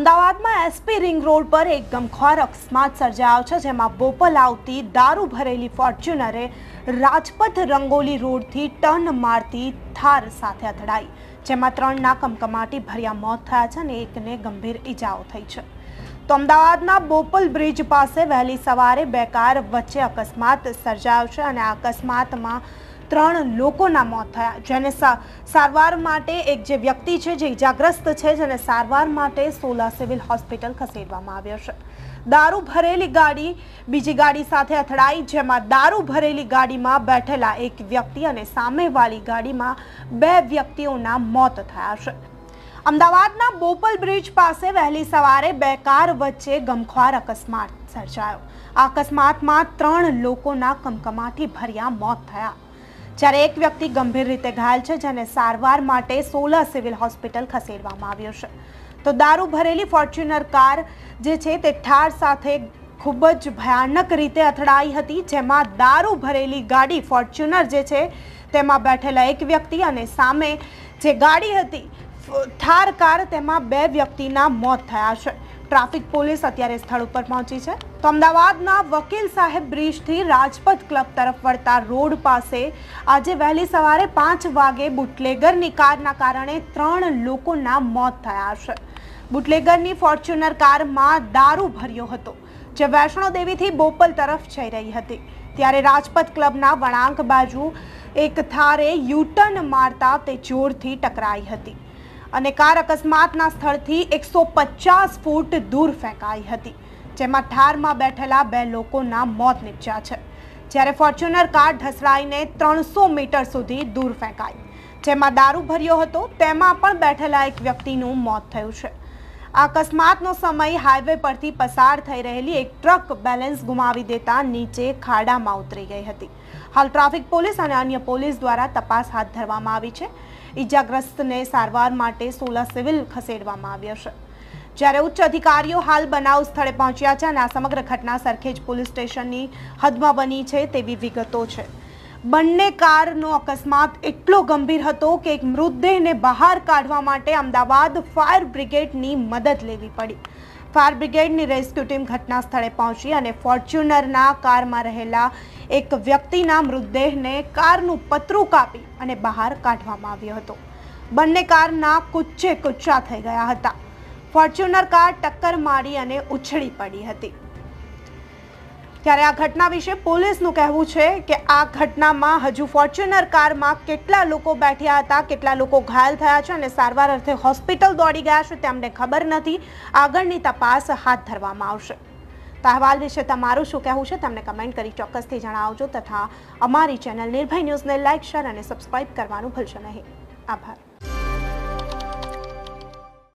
SP ring road પર એક ગમખ્વાર અકસ્માત સર્જાયો છે, જેમાં બોપલ આવતી દારૂ ભરેલી ફોર્ચ્યુનરે રાજપથ રંગોલી રોડથી ટર્ન મારતી થાર સાથે અથડાઈ, જેમાં ત્રણના કમકમાટી ભર્યા મોત થયા છે અને એકને ગંભીર ઈજાઓ થઈ છે. તો અમદાવાદના બોપલ બ્રિજ પાસે વહેલી સવારે બે કાર વચ્ચે અકસ્માત સર્જાયો છે અને આ અકસ્માતમાં ત્રણ લોકોના મોત થયા. જેને સારવાર માટે એક જે વ્યક્તિ છે, જે ઇજાગ્રસ્ત છે, જેને સારવાર માટે સોલા સિવિલ હોસ્પિટલ ખસેડવામાં આવ્યો છે. દારૂ ભરેલી ગાડી બીજી ગાડી સાથે અથડાઈ, જેમાં દારૂ ભરેલી ગાડીમાં બેઠેલા એક વ્યક્તિ અને સામેવાળી ગાડીમાં બે વ્યક્તિઓના મોત થયા છે. અમદાવાદના બોપલ બ્રિજ પાસે વહેલી સવારે બે કાર વચ્ચે ગમખ્વાર અકસ્માત સર્જાયો. આ અકસ્માતમાં ત્રણ લોકોના કમકમાટી ભર્યા મોત થયા. જ્યારે એક વ્યક્તિ ગંભીર રીતે ઘાયલ છે, જેને સારવાર માટે સોલા સિવિલ હોસ્પિટલ ખસેડવામાં આવ્યો છે. તો દારૂ ભરેલી ફોર્ચ્યુનર કાર જે છે તે ઠાર સાથે ખૂબ જ ભયાનક રીતે અથડાઈ હતી, જેમાં દારૂ ભરેલી ગાડી ફોર્ચ્યુનર જે છે તેમાં બેઠેલા એક વ્યક્તિ અને સામે જે ગાડી હતી ઠાર કાર, તેમાં બે વ્યક્તિના મોત થયા છે. ટ્રાફિક પોલીસ અત્યારે સ્થળ ઉપર પહોંચી છે. તો અમદાવાદના વકીલ સાહેબ બ્રિજથી રાજપથ ક્લબ તરફ વળતા રોડ પાસે આજે વહેલી સવારે પાંચ વાગે બુટલેગરની કારના કારણે ત્રણ લોકોના મોત થયા છે. બુટલેગરની ફોર્ચ્યુનર કારમાં દારૂ ભર્યો હતો, જે વૈષ્ણોદેવીથી બોપલ તરફ જઈ રહી હતી. ત્યારે રાજપથ ક્લબના વળાંક બાજુ એક થારે યુટર્ન મારતા તે જોરથી ટકરાઈ હતી. અને કાર અકસ્માતના સ્થળથી એકસો પચાસ ફૂટ દૂર ફેંકાઈ હતી, જેમાં ઠારમાં બેઠેલા બે લોકોના મોત નીપજ્યા છે. જ્યારે ફોર્ચ્યુનર કાર ઢસડાઈને ત્રણસો મીટર સુધી દૂર ફેંકાઈ, જેમાં દારૂ ભર્યો હતો, તેમાં પણ બેઠેલા એક વ્યક્તિનું મોત થયું છે. આ અકસ્માતનો સમય હાઈવે પરથી પસાર થઈ રહેલી એક ટ્રક બેલેન્સ ગુમાવી દેતા નીચે ખાડામાં ઉતરી ગઈ હતી. હાલ ટ્રાફિક પોલીસ અને અન્ય પોલીસ દ્વારા તપાસ હાથ ધરવામાં આવી છે. ઈજાગ્રસ્તને સારવાર માટે સોલા સિવિલ ખસેડવામાં આવ્યો છે. જ્યારે ઉચ્ચ અધિકારીઓ હાલ બનાવ સ્થળે પહોંચ્યા છે અને આ સમગ્ર ઘટના સરખેજ પોલીસ સ્ટેશનની હદમાં બની છે તેવી વિગતો છે. બંને કારનો અકસ્માત એટલો ગંભીર હતો કે એક મૃતદેહને બહાર કાઢવા માટે અમદાવાદ ફાયર બ્રિગેડની મદદ લેવી પડી. ફાયર બ્રિગેડની રેસ્ક્યુ ટીમ ઘટના સ્થળે પહોંચી અને ફોર્ચ્યુનરના કારમાં રહેલા એક વ્યક્તિના મૃતદેહને કારનું પતરું કાપી અને બહાર કાઢવામાં આવ્યો હતો. બંને કારના કુચ્ચે કુચ્ચા થઈ ગયા હતા. ફોર્ચ્યુનર કાર ટક્કર મારી અને ઉછળી પડી હતી. ત્યારે આ ઘટના વિશે પોલીસનું કહેવું છે કે આ ઘટનામાં હજુ ફોર્ચ્યુનર કારમાં કેટલા લોકો બેઠ્યા હતા, કેટલા લોકો ઘાયલ થયા છે અને સારવાર અર્થે હોસ્પિટલ દોડી ગયા છે તેમને ખબર નથી. આગળની તપાસ હાથ ધરવામાં આવશે. તો અહેવાલ વિશે તમારું શું કહેવું છે તમને કમેન્ટ કરી ચોક્કસથી જણાવજો તથા અમારી ચેનલ નિર્ભય ન્યૂઝને લાઇક શેર અને સબસ્ક્રાઇબ કરવાનું ભૂલશો નહીં. આભાર.